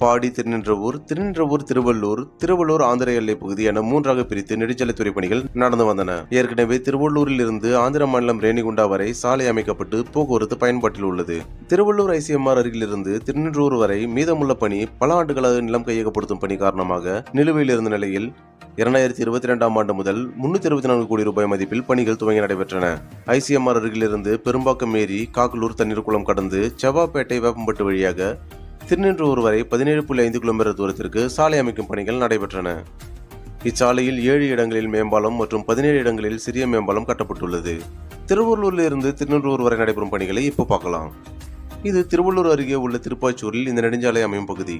பாடி திருநின்றவூர் திருநின்றவூர் திருவள்ளூர் திருவள்ளூர் ஆந்திர எல்லை பகுதி என மூன்றாக பிரித்து நெடுஞ்சாலைத்துறை பணிகள் நடந்து வந்தன. ஏற்கனவே திருவள்ளூரில் இருந்து ஆந்திர மாநிலம் ரேணிகுண்டா வரை சாலை அமைக்கப்பட்டு போக்குவரத்து பயன்பாட்டில் உள்ளது. திருவள்ளூர் ஐசிஎம்ஆர் அருகிலிருந்து திருநின்றூர் வரை மீதமுள்ள பணி பல ஆண்டுகளாக நிலம் கையகப்படுத்தும் பணி காரணமாக நிலுவையில் இருந்த நிலையில் இரண்டாயிரத்தி இருபத்தி ரெண்டாம் ஆண்டு முதல் முன்னூத்தி இருபத்தி நான்கு கோடி ரூபாய் மதிப்பில் பணிகள் துவங்கி நடைபெற்றன. ஐசிஎம்ஆர் அருகிலிருந்து பெரும்பாக்கம் ஏரி காக்கலூர் தண்ணீர் குளம் கடந்து செவ்வாப்பேட்டை வேப்பம்பட்டு வழியாக திருநின்றூர் வரை பதினேழு புள்ளி ஐந்து கிலோமீட்டர் தூரத்திற்கு சாலை அமைக்கும் பணிகள் நடைபெற்றன. இச்சாலையில் ஏழு இடங்களில் மேம்பாலம் மற்றும் பதினேழு இடங்களில் சிறிய மேம்பாலம் கட்டப்பட்டுள்ளது. திருவள்ளூரில் இருந்து திருநெல்வேலூர் வரை நடைபெறும் பணிகளை இப்போ பார்க்கலாம். இது திருவள்ளூர் அருகே உள்ள திருப்பாச்சூரில் இந்த நெடுஞ்சாலை அமையும் பகுதி.